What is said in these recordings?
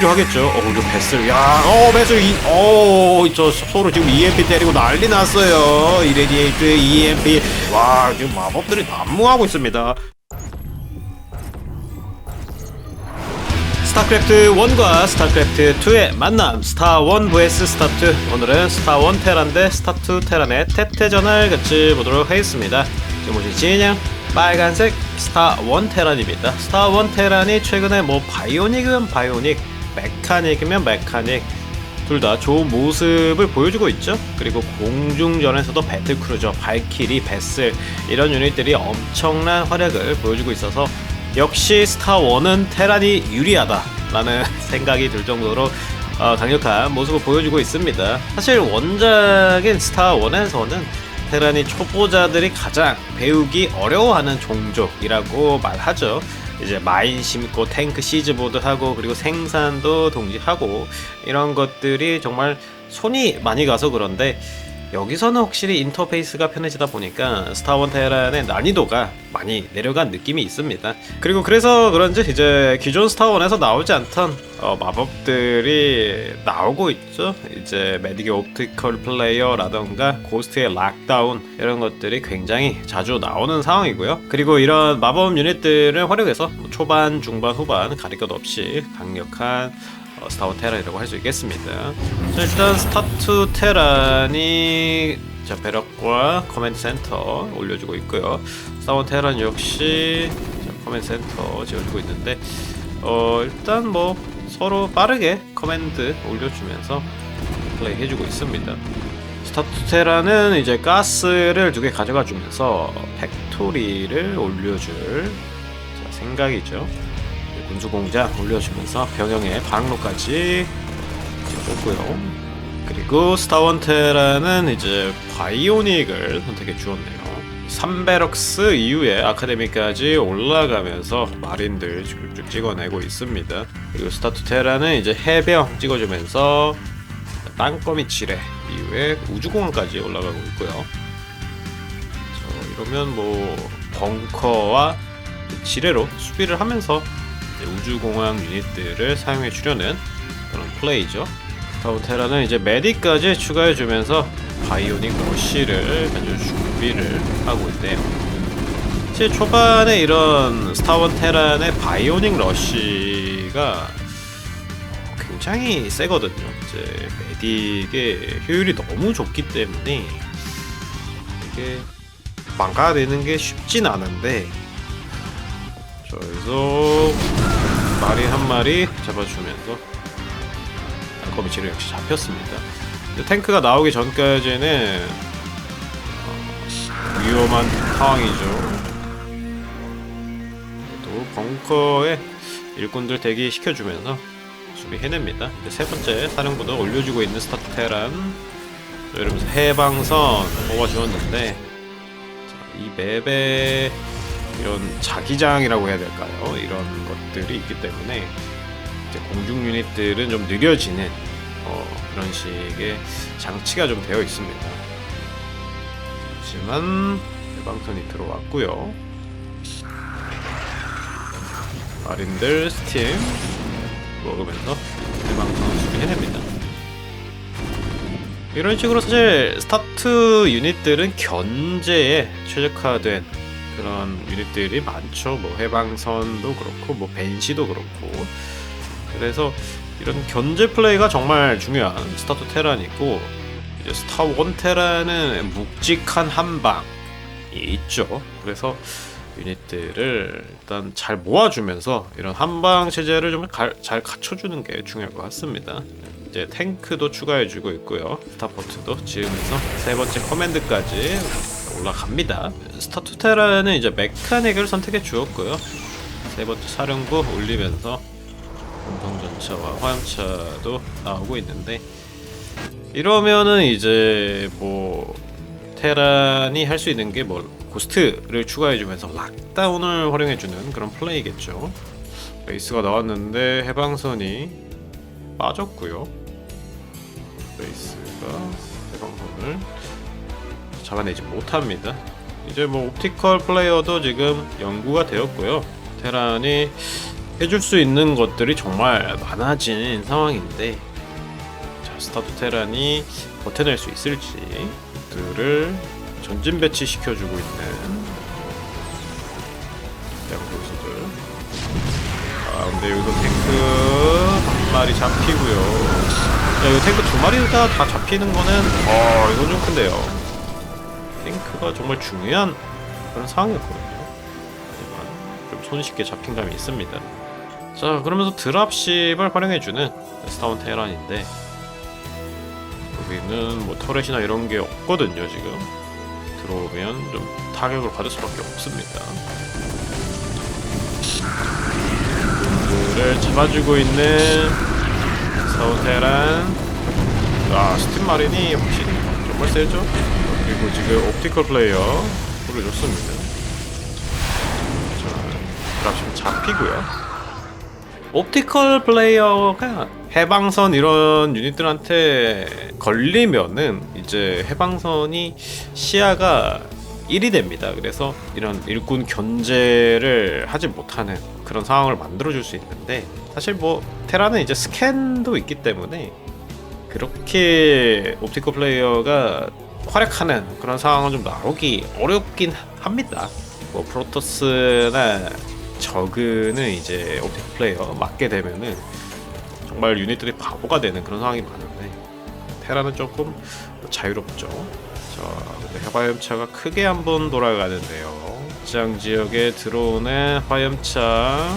필요하겠죠. 어, 이거 베슬. 야, 어, 베슬 이, 어, 저 서로 지금 EMP 때리고 난리 났어요. 이레디에이트 EMP. 와, 지금 마법들이 난무하고 있습니다. 스타크래프트 1과 스타크래프트 2의 만남 스타 1 vs 스타 2 오늘은 스타 1 테란 대 스타 2 테란의 태태전을 같이 보도록 하겠습니다 지금 보신 진영 빨간색 스타 1 테란입니다 스타 1 테란이 최근에 뭐 바이오닉은 바이오닉 메카닉이면 메카닉 둘 다 좋은 모습을 보여주고 있죠. 그리고 공중전에서도 배틀크루저, 발키리, 베슬 이런 유닛들이 엄청난 활약을 보여주고 있어서 역시 스타1은 테란이 유리하다라는 생각이 들 정도로 어, 강력한 모습을 보여주고 있습니다. 사실 원작인 스타1에서는 테란이 초보자들이 가장 배우기 어려워하는 종족이라고 말하죠. 이제 마인 심고 탱크 시즈보드 하고 그리고 생산도 동시하고 이런 것들이 정말 손이 많이 가서 그런데 여기서는 확실히 인터페이스가 편해지다 보니까 스타원 테란의 난이도가 많이 내려간 느낌이 있습니다. 그리고 그래서 그런지 이제 기존 스타원에서 나오지 않던 어, 마법들이 나오고 있죠. 이제 메디게 옵티컬 플레이어라던가 고스트의 락다운 이런 것들이 굉장히 자주 나오는 상황이고요. 그리고 이런 마법 유닛들을 활용해서 뭐 초반, 중반, 후반 가릴 것 없이 강력한 어, 스타원 테란이라고 할 수 있겠습니다. 자, 일단 스타투 테란이 자, 배럭과 커맨드 센터 올려주고 있고요. 스타원 테란 역시 자, 커맨드 센터 지어주고 있는데 어, 일단 뭐 서로 빠르게 커맨드 올려주면서 플레이 해주고 있습니다. 스타투 테란은 이제 가스를 두 개 가져가 주면서 팩토리를 올려줄 자, 생각이죠. 군수공장 올려주면서 병영의 방로까지 뽑고요. 그리고 스타원테라는 이제 바이오닉을 선택해 주었네요. 3베럭스 이후에 아카데미까지 올라가면서 마린들 쭉쭉 찍어내고 있습니다. 그리고 스타투테라는 이제 해병 찍어주면서 땅거미 지뢰 이후에 우주공항까지 올라가고 있고요. 저 이러면 뭐 벙커와 지뢰로 수비를 하면서 우주공항 유닛들을 사용해 주려는 그런 플레이죠. 타우테라는 이제 메디까지 추가해 주면서 바이오닉 러쉬를 먼저 준비를 하고 있네요. 사실 초반에 이런 스타원 테란의 바이오닉 러쉬가 굉장히 세거든요. 이제 메딕의 효율이 너무 좋기 때문에 이게 망가내는 게 쉽진 않은데 자, 여기서 마리 한 마리 잡아주면서 거미치를 역시 잡혔습니다. 탱크가 나오기 전까지는 어, 위험한 상황이죠. 또 벙커에 일꾼들 대기 시켜주면서 수비 해냅니다. 이제 세 번째 사령부도 올려주고 있는 스타테란 이러면서 해방선 뽑아주었는데 자, 이 맵에 이런 자기장이라고 해야 될까요? 이런 것들이 있기 때문에 공중 유닛들은 좀 느려지는 어, 그런 식의 장치가 좀 되어 있습니다. 하지만 해방선이 들어왔고요. 마린들 스팀 먹으면서 해방선 수비해냅니다. 이런 식으로 사실 스타트 유닛들은 견제에 최적화된 그런 유닛들이 많죠. 뭐 해방선도 그렇고 뭐 벤시도 그렇고 그래서 이런 견제 플레이가 정말 중요한 스타트 테란이고 이제 스타 원 테란은 묵직한 한방이 있죠. 그래서 유닛들을 일단 잘 모아주면서 이런 한방 체제를 좀 잘 갖춰주는 게 중요할 것 같습니다. 이제 탱크도 추가해주고 있고요. 스타포트도 지으면서 세 번째 커맨드까지 올라갑니다. 스타투 테라는 이제 메카닉을 선택해 주었고요. 세 번째 사령부 올리면서 공성전차와 화염차도 나오고 있는데 이러면은 이제 뭐 테란이 할 수 있는 게 뭐 고스트를 추가해주면서 락다운을 활용해주는 그런 플레이겠죠. 베이스가 나왔는데 해방선이 빠졌고요. 베이스가 해방선을 잡아내지 못합니다. 이제 뭐 옵티컬 플레이어도 지금 연구가 되었고요. 테란이 해줄 수 있는 것들이 정말 많아진 상황인데 자 스타트 테란이 버텨낼 수 있을지 들을 전진 배치 시켜주고 있는 양 선수들 아 근데 여기서 탱크 한 마리 잡히고요 야 이거 탱크 두 마리가 다 잡히는 거는 어 이건 좀 큰데요 탱크가 정말 중요한 그런 상황이었거든요. 하지만 좀 손쉽게 잡힌 감이 있습니다. 자 그러면서 드랍십을 활용해주는 스타운 테란인데 여기는 뭐 터렛이나 이런 게 없거든요 지금. 들어오면 좀 타격을 받을 수밖에 없습니다. 를 잡아주고 있는 스타운 테란. 아 스팀 마린이 확실히 정말 세죠 그리고 지금 옵티컬 플레이어 보여줬습니다 자 드랍십 잡히고요 옵티컬 플레이어가 해방선 이런 유닛들한테 걸리면은 이제 해방선이 시야가 1이 됩니다. 그래서 이런 일꾼 견제를 하지 못하는 그런 상황을 만들어줄 수 있는데 사실 뭐 테라는 이제 스캔도 있기 때문에 그렇게 옵티컬 플레이어가 활약하는 그런 상황은 좀 나오기 어렵긴 합니다. 뭐 프로토스나 저그는 이제 옵티컬 플레이어 맞게 되면은 정말 유닛들이 바보가 되는 그런 상황이 많은데 테라는 조금 자유롭죠. 자, 근데 해화염차가 크게 한번 돌아가는데요. 지장 지역에 들어오는 화염차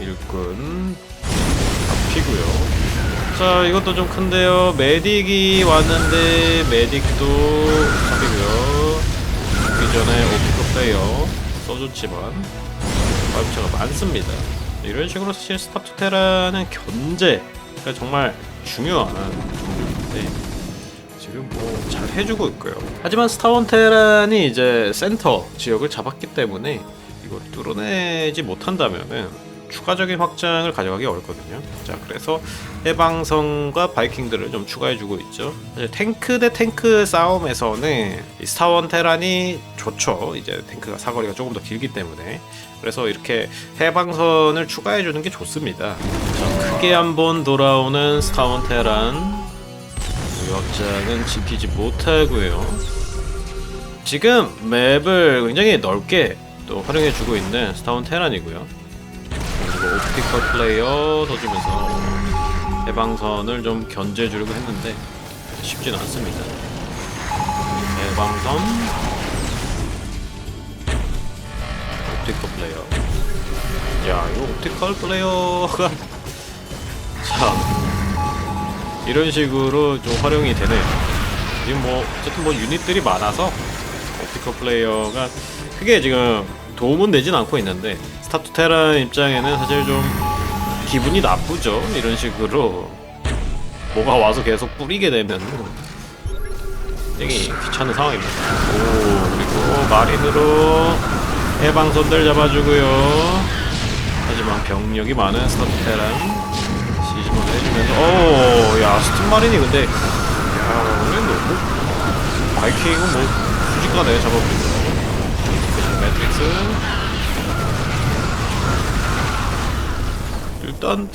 일꾼 잡히고요. 자, 이것도 좀 큰데요. 메딕이 왔는데 메딕도 잡히고요. 그 전에 오피커 플레이어 써줬지만 화염차가 많습니다. 이런 식으로 사실 스타트 테라는 견제가 정말 중요한 부분인데 지금 뭐 잘 해주고 있고요. 하지만 스타원 테란이 이제 센터 지역을 잡았기 때문에 이걸 뚫어내지 못한다면은 추가적인 확장을 가져가기 어렵거든요. 자, 그래서 해방선과 바이킹들을 좀 추가해주고 있죠. 탱크 대 탱크 싸움에서는 이 스타원 테란이 좋죠. 이제 탱크가 사거리가 조금 더 길기 때문에. 그래서 이렇게 해방선을 추가해주는 게 좋습니다. 자, 크게 한번 돌아오는 스타원 테란. 무역장은 지키지 못하고요. 지금 맵을 굉장히 넓게 또 활용해주고 있는 스타운 테란이고요. 그리고 옵티컬 플레이어 써주면서 해방선을 좀 견제해주려고 했는데 쉽진 않습니다. 해방선 옵티컬 플레이어 야 이거 옵티컬 플레이어가 자 이런 식으로 좀 활용이 되네요. 지금 뭐 어쨌든 뭐 유닛들이 많아서 옵티컬 플레이어가 크게 지금 도움은 되진 않고 있는데 스타투 테란 입장에는 사실 좀 기분이 나쁘죠. 이런 식으로 뭐가 와서 계속 뿌리게 되면 되게 귀찮은 상황입니다. 오 그리고 마린으로 해방선들 잡아주고요. 하지만 병력이 많은 스타투 테란 시즈몬 해주면서 오야 스팀 마린이 근데 야 오늘 너무 바이킹은 뭐 순식간에 잡아버리고 매트릭스 일단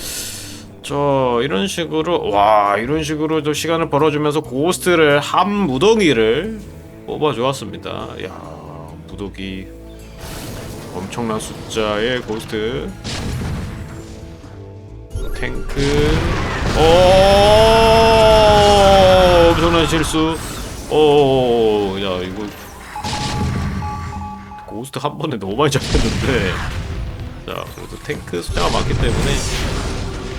저 이런 식으로 와 이런 식으로 저 시간을 벌어주면서 고스트를 한 무더기를 뽑아 주었습니다. 야 무더기. 엄청난 숫자의 고스트. 탱크. 오 엄청난 실수. 오야 이거. 고스트 한 번에 너무 많이 잡혔는데 자 그래도 탱크 숫자가 많기 때문에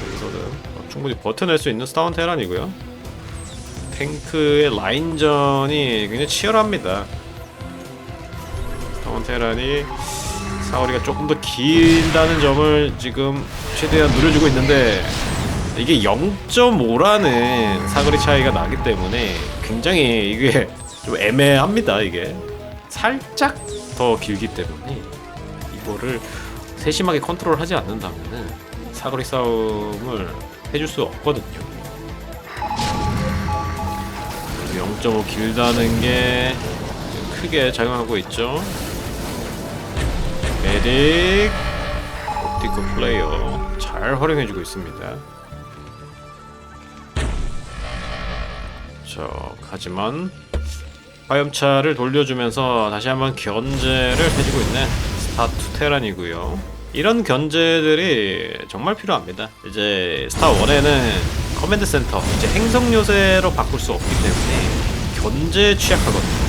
여기서는 충분히 버텨낼 수 있는 스타운 테란이고요. 탱크의 라인전이 굉장히 치열합니다. 스타운 테란이 사거리가 조금 더 길다는 점을 지금 최대한 누려주고 있는데 이게 0.5라는 사거리 차이가 나기 때문에 굉장히 이게 좀 애매합니다 이게. 살짝 더 길기 때문에 이거를 세심하게 컨트롤하지 않는다면은 사거리 싸움을 해줄 수 없거든요 0.5 길다는 게 크게 작용하고 있죠 메딕 옵티컬 플레이어 잘 활용해주고 있습니다. 저 하지만 화염차를 돌려주면서 다시 한번 견제를 해주고 있는 스타2 테란이고요. 이런 견제들이 정말 필요합니다. 이제 스타 1에는 커맨드 센터, 이제 행성 요새로 바꿀 수 없기 때문에 견제에 취약하거든요.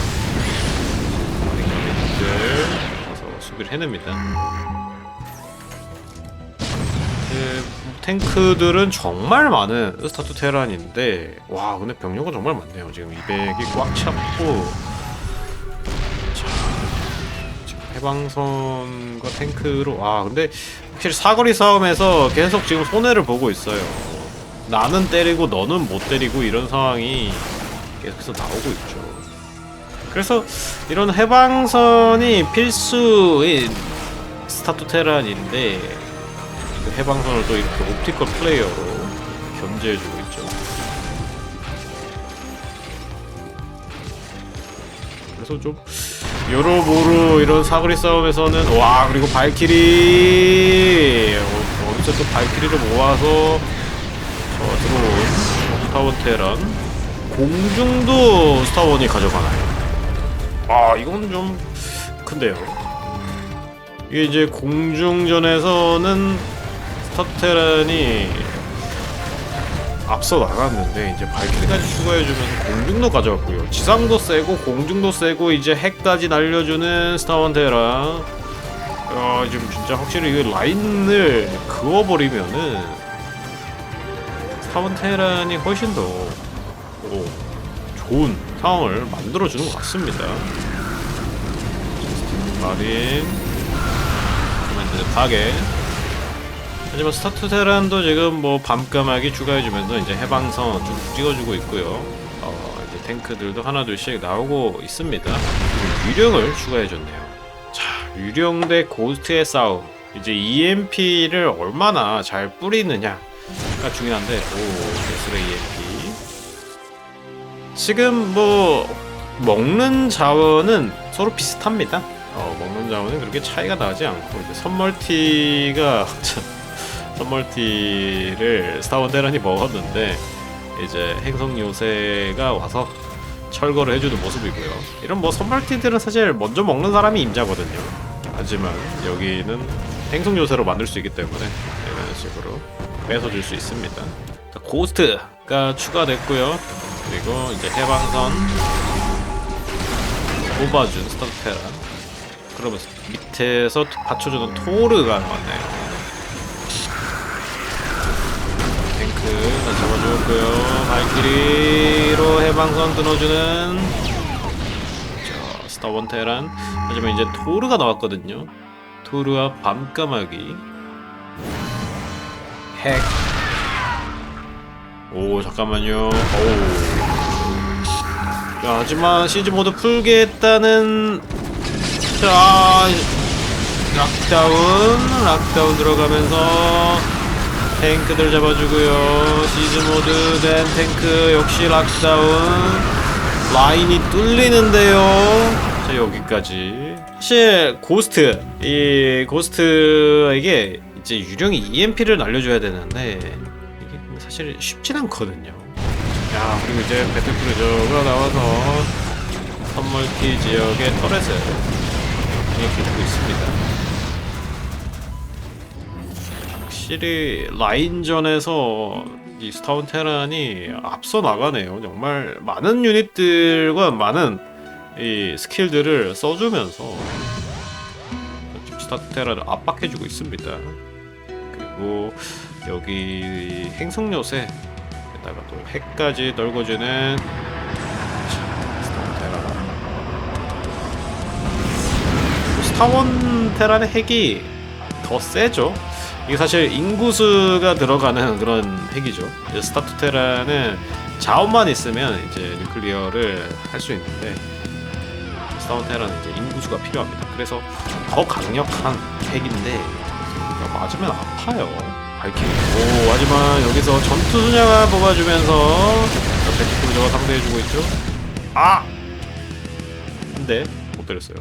들 가서 수비를 해냅니다. 그 탱크들은 정말 많은 스타투 테란인데 와 근데 병력은 정말 많네요. 지금 200이 꽉 찼고 해방선과 탱크로 와 근데 확실히 사거리 싸움에서 계속 지금 손해를 보고 있어요. 나는 때리고 너는 못 때리고 이런 상황이 계속해서 나오고 있죠. 그래서 이런 해방선이 필수인 스타투 테란인데 그 해방선을 또 이렇게 옵티컬 플레이어로 견제해주고 있죠. 그래서 좀 여러모로 이런 사거리 싸움에서는 와 그리고 발키리 어, 어디서 또 발키리를 모아서 저 들어온 스타원 테란 공중도 스타원이 가져가나요? 아 이건 좀 큰데요. 이게 이제 공중전에서는 스타테란이 앞서 나갔는데 이제 발키리까지 추가해주면서 공중도 가져왔고요. 지상도 세고 공중도 세고 이제 핵까지 날려주는 스타원 테란. 야 지금 진짜 확실히 이 라인을 그어버리면은 스타원 테란이 훨씬 더 오, 좋은 상황을 만들어주는 것 같습니다. 마린 파괴 하지만 스타투 테란도 지금 뭐 밤까마귀 추가해주면서 이제 해방선 쭉 찍어주고 있고요. 어, 이제 탱크들도 하나둘씩 나오고 있습니다. 유령을 추가해줬네요. 자, 유령 대 고스트의 싸움. 이제 EMP를 얼마나 잘 뿌리느냐가 중요한데, 오, 예술의 EMP. 지금 뭐 먹는 자원은 서로 비슷합니다. 어, 먹는 자원은 그렇게 차이가 나지 않고 이제 선멀티가 선멀티를 스타원 테란이 먹었는데 이제 행성 요새가 와서 철거를 해주는 모습이고요. 이런 뭐 선멀티들은 사실 먼저 먹는 사람이 임자거든요. 하지만 여기는 행성 요새로 만들 수 있기 때문에 이런 식으로 뺏어줄 수 있습니다. 자, 고스트가 추가됐고요. 그리고 이제 해방선 뽑아준 테란 그러면서 밑에서 받쳐주는 토르가 나왔네요 탱크 다 잡아주었고요. 발키리로 해방선 끊어주는 자 스타 원 테란. 하지만 이제 토르가 나왔거든요. 토르와 밤까마귀. 핵. 오 잠깐만요. 오. 자, 하지만 시즈 모드 풀게 했다는 자 락다운 락다운 들어가면서 탱크들 잡아주고요. 시즈 모드 된 탱크 역시 락다운 라인이 뚫리는데요. 자 여기까지. 사실 고스트 이 고스트에게 이제 유령이 EMP를 날려줘야 되는데 이게 사실 쉽진 않거든요. 야 그리고 이제 배틀크루저가 나와서 선멀티 지역의 터렛을 이렇게 주고 있습니다. 확실히 라인전에서 이 스타운 테란이 앞서 나가네요. 정말 많은 유닛들과 많은 이 스킬들을 써주면서 스타운 테란을 압박해주고 있습니다. 그리고 여기 행성 요새 에다가 또 핵까지 테란. 스타원 테란의 핵이 더 세죠. 이게 사실 인구수가 들어가는 그런 핵이죠. 스타투 테란은 자원만 있으면 이제 뉴클리어를 할 수 있는데 스타원 테란은 이제 인구수가 필요합니다. 그래서 더 강력한 핵인데 맞으면 아파요. 발키리. 오 하지만 여기서 전투 순양을 뽑아주면서 배트 크루저가 상대해주고 있죠. 아! 근데 못 때렸어요.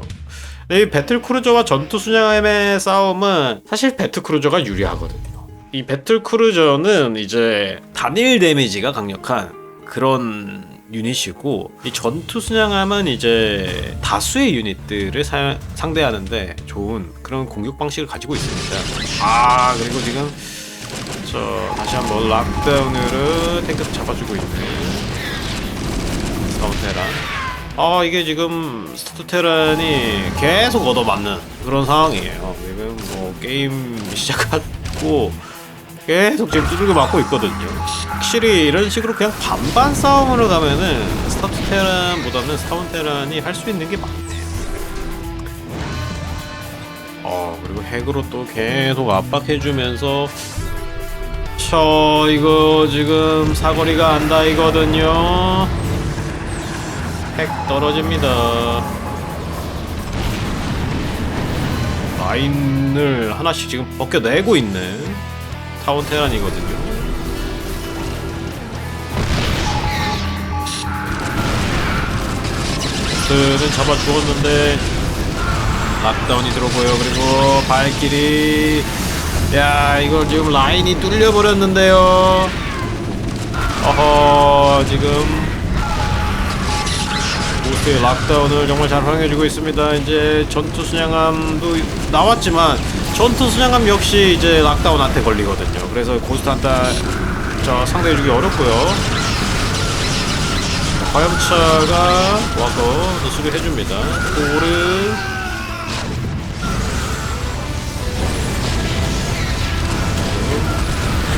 이 배틀크루저와 전투 순양함의 싸움은 사실 배틀크루저가 유리하거든요. 이 배틀크루저는 이제 단일 데미지가 강력한 그런 유닛이고 이 전투 순양함은 이제 다수의 유닛들을 사- 상대하는데 좋은 그런 공격 방식을 가지고 있습니다. 아 그리고 지금 저 다시 한번 락다운으로 탱크 잡아주고 있는 스타운테란. 아 이게 지금 스타테란이 계속 얻어맞는 그런 상황이에요. 지금 뭐 게임 시작하고 계속 지금 두들겨 맞고 있거든요. 확실히 이런 식으로 그냥 반반 싸움으로 가면은 스타테란보다는 스타운테란이 할 수 있는 게 많네요. 어 그리고 핵으로 또 계속 압박해주면서 저 이거 지금 사거리가 안 닿이거든요. 핵 떨어집니다. 라인을 하나씩 지금 벗겨내고 있는 타운 테란이거든요. 들은 잡아 죽었는데 락다운이 들어오고요. 그리고 발길이 야 이걸 지금 라인이 뚫려 버렸는데요. 어허 지금 보스의 락다운을 정말 잘 활용해주고 있습니다. 이제 전투 순양함도 나왔지만 전투 순양함 역시 이제 락다운한테 걸리거든요. 그래서 고스트한테 자 상대해주기 어렵고요. 화염차가 와서 또 수리해줍니다. 오르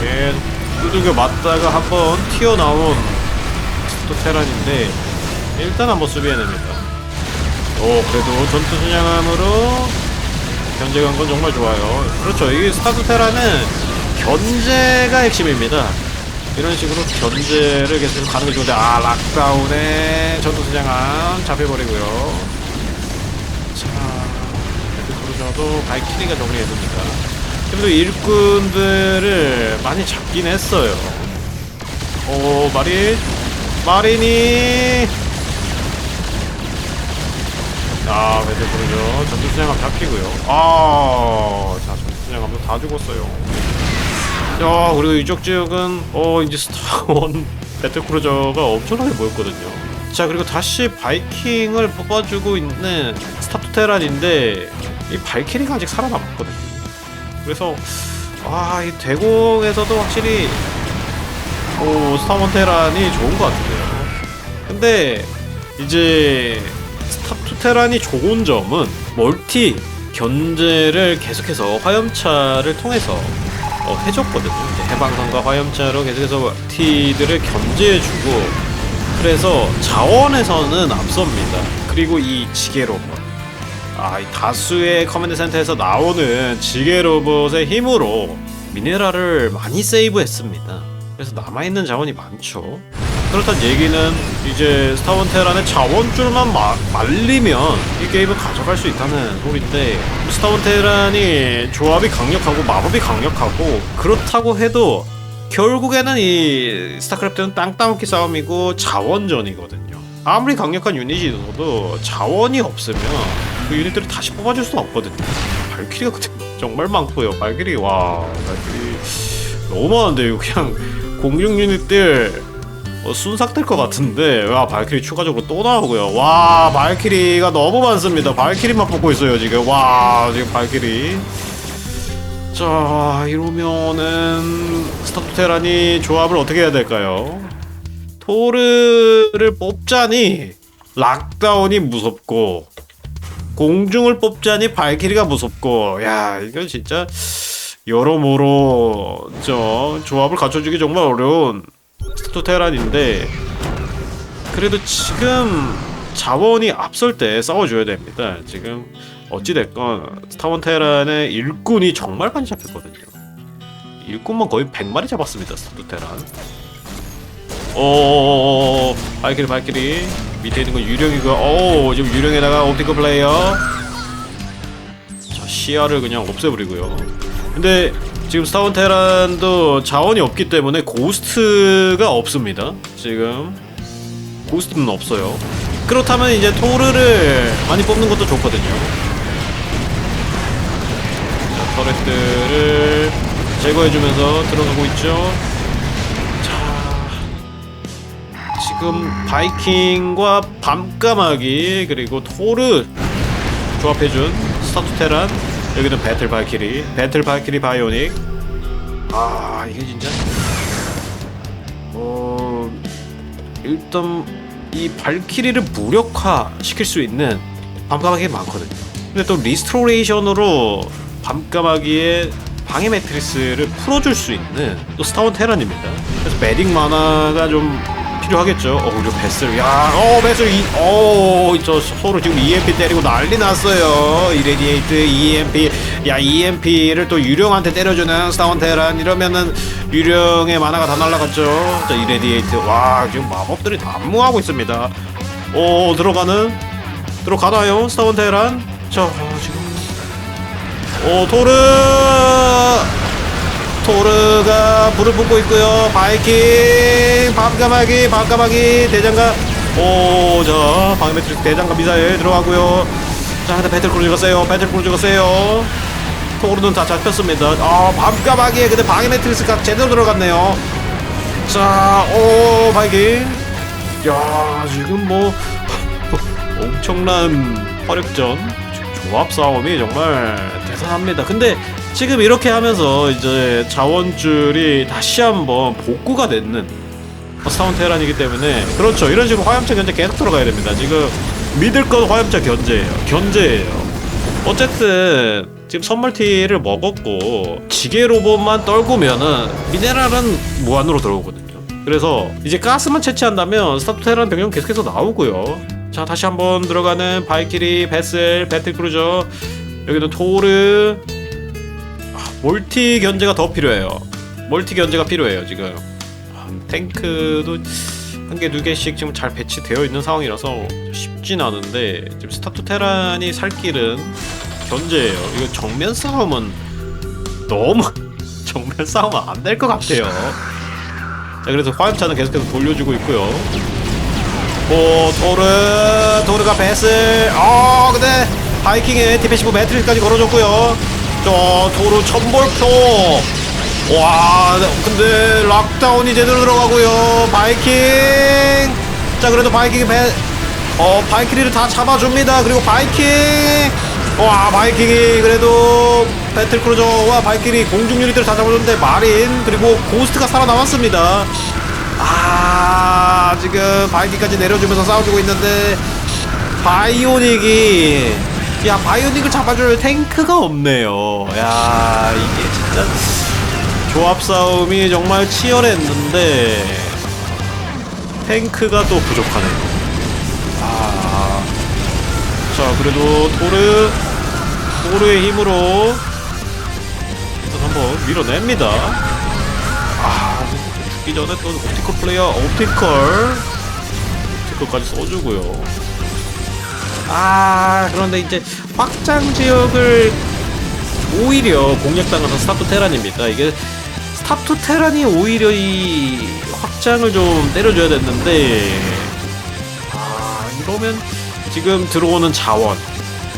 예, 두들겨 맞다가 한번 튀어나온 또 테란인데 일단 한번 수비해냅니다. 오 그래도 전투 순양함으로 견제간 건 정말 좋아요. 그렇죠. 이 스타트 테란은 견제가 핵심입니다. 이런 식으로 견제를 계속 가는 게 좋은데 아 락다운에 전투 순양함 잡혀버리고요. 자 그루저도 발키리가 정리해줍니다. 그래도 일꾼들을 많이 잡긴 했어요. 오 마린 마린이 아 매드 부르죠. 전투 순양함 잡히고요. 아 자 전투 순양함도 다 죽었어요. 야 그리고 이쪽 지역은 어 이제 스타원 배틀크루저가 엄청나게 모였거든요. 자 그리고 다시 바이킹을 뽑아주고 있는 스타투테란인데 이 발키리가 아직 살아남았거든요. 그래서 아 이 대공에서도 확실히 오 스타원 테란이 좋은 것 같은데요. 근데 이제 스타투 테란이 좋은 점은 멀티 견제를 계속해서 화염차를 통해서 어, 해줬거든요. 해방선과 화염차로 계속해서 멀티들을 견제해주고 그래서 자원에서는 앞섭니다. 그리고 이 지게 로봇. 아, 이 다수의 커맨드 센터에서 나오는 지게 로봇의 힘으로 미네랄을 많이 세이브했습니다. 그래서 남아있는 자원이 많죠. 그렇단 얘기는 이제 스타원 테란의 자원줄만 마- 말리면 이 게임을 가져갈 수 있다는 소리인데 스타원 테란이 조합이 강력하고 마법이 강력하고 그렇다고 해도 결국에는 이 스타크래프트는 땅 따먹기 싸움이고 자원전이거든요. 아무리 강력한 유닛이 있어도 자원이 없으면 그 유닛들을 다시 뽑아줄 수는 없거든요. 발키리가 그때 정말 많고요. 발키리 와 발키리 너무 많은데요. 그냥 공중 유닛들 어, 순삭될 것 같은데 와 발키리 추가적으로 또 나오고요. 와 발키리가 너무 많습니다. 발키리만 뽑고 있어요 지금. 와 지금 발키리. 자 이러면은 스타트 테란이 조합을 어떻게 해야 될까요? 토르를 뽑자니 락다운이 무섭고 공중을 뽑자니 발키리가 무섭고 야 이거 진짜 여러모로 저 조합을 갖춰주기 정말 어려운 스타트 테란인데 그래도 지금 자원이 앞설 때 싸워줘야 됩니다. 지금 어찌됐건 스타원 테란의 일꾼이 정말 많이 잡혔거든요. 일꾼만 거의 100마리 잡았습니다. 스타트 테란. 오 발키리 발키리 밑에 있는 건 유령이고 오 지금 유령에다가 옵티컬 플레이어 자 시야를 그냥 없애버리고요 근데 지금 스타원 테란도 자원이 없기 때문에 고스트가 없습니다. 지금 고스트는 없어요. 그렇다면 이제 토르를 많이 뽑는 것도 좋거든요. 터렛들을 제거해주면서 들어가고 있죠. 자, 지금 바이킹과 밤까마귀 그리고 토르 조합해준 스타투 테란 여기는 배틀 바이키리 배틀 바이키리 바이오닉. 아 이게 진짜? 어 일단 이 발키리를 무력화 시킬 수 있는 밤까마귀가 많거든요. 근데 또 리스토레이션으로 밤까마귀의 방해 매트리스를 풀어줄 수 있는 또 스타원 테란입니다. 그래서 매딩 만화가 좀 필요하겠죠. 어, 그리고 베슬. 야, 어, 베슬 이, 어, 저 서로 지금 EMP 때리고 난리 났어요. 이레디에이트, EMP. 야, EMP를 또 유령한테 때려주는 스타원 테란 이러면은 유령의 만화가 다 날라갔죠. 자, 이레디에이트. 와, 지금 마법들이 난무하고 있습니다. 오, 들어가는 들어가나요, 스타원 테란? 자, 어, 지금. 오, 토르. 토르가 불을 뿜고 있고요. 바이킹, 밤까마귀, 밤까마귀, 대장갑. 오, 자, 방매트릭 대장갑 미사일 들어가고요. 자, 근데 배틀크루즈가 세요. 배틀크루즈가 세요. 토르는 다 잡혔습니다. 아, 밤까마귀에 근데 방해 매트리스가 제대로 들어갔네요. 자, 오, 바이킹. 야, 지금 뭐 엄청난 화력전 조합 싸움이 정말 대단합니다. 근데 지금 이렇게 하면서 이제 자원줄이 다시 한번 복구가 됐는 스타운 테란이기 때문에 그렇죠. 이런 식으로 화염차 견제 계속 들어가야 됩니다. 지금 믿을 건 화염차 견제예요. 견제예요. 어쨌든 지금 선멀티를 먹었고 지게 로봇만 떨구면은 미네랄은 무한으로 들어오거든요. 그래서 이제 가스만 채취한다면 스타트 테란 병력 계속해서 나오고요. 자 다시 한번 들어가는 바이키리, 베슬, 배틀크루저 여기는 토르 아, 멀티 견제가 더 필요해요. 멀티 견제가 필요해요 지금. 아, 탱크도 한 개 두 개씩 지금 잘 배치되어 있는 상황이라서 쉽진 않은데 지금 스타투 테란이 살 길은 견제예요. 이거 정면 싸움은 너무 정면 싸움은 안 될 것 같아요. 자 그래서 화염차는 계속해서 돌려주고 있고요. 오 토르 토르가 베슬 어 근데 바이킹에 디펜시브 매트리까지 걸어줬고요 저 토르 천볼표. 와 근데 락다운이 제대로 들어가고요. 바이킹. 자 그래도 바이킹이 배, 어 바이킹을 다 잡아줍니다. 그리고 바이킹. 와 바이킹이 그래도 배틀크루저와 바이킹이 공중 유닛들을 다 잡아줬는데 마린 그리고 고스트가 살아남았습니다. 아 지금 바이킹까지 내려주면서 싸워주고 있는데 바이오닉이 야 바이오닉을 잡아줄 탱크가 없네요. 야 이게 진짜 조합 싸움이 정말 치열했는데 탱크가 또 부족하네요 아 자 그래도 토르 토르의 힘으로 일단 한번 밀어냅니다. 아 죽기 전에 또 옵티컬 플레이어 옵티컬. 옵티컬까지 써주고요 아 그런데 이제 확장 지역을 오히려 공략당하는 스타투 테란입니다. 이게 스타투 테란이 오히려 이 확장을 좀 때려줘야 됐는데 아 이러면 지금 들어오는 자원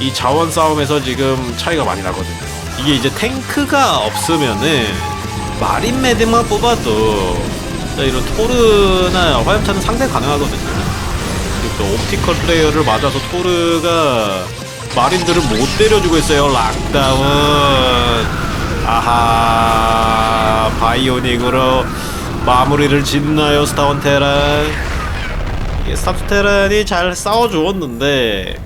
이 자원 싸움에서 지금 차이가 많이 나거든요. 이게 이제 탱크가 없으면은 마린 매드만 뽑아도 자, 이런 토르나 화염차는 상대 가능하거든요 또 옵티컬 플레이어를 맞아서 토르가 마린들을 못 때려주고 있어요 락다운. 아하 바이오닉으로 마무리를 짓나요 스타원 테란? 이게 스타트 테란이 잘 싸워주었는데.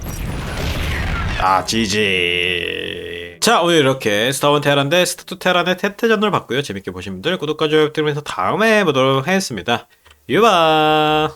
아 지지. 자 오늘 이렇게 스타원 테란 대 스타투 테란의 태태전을 봤고요. 재밌게 보신 분들 구독과 좋아요 부탁드리면서 다음에 보도록 하겠습니다. 유바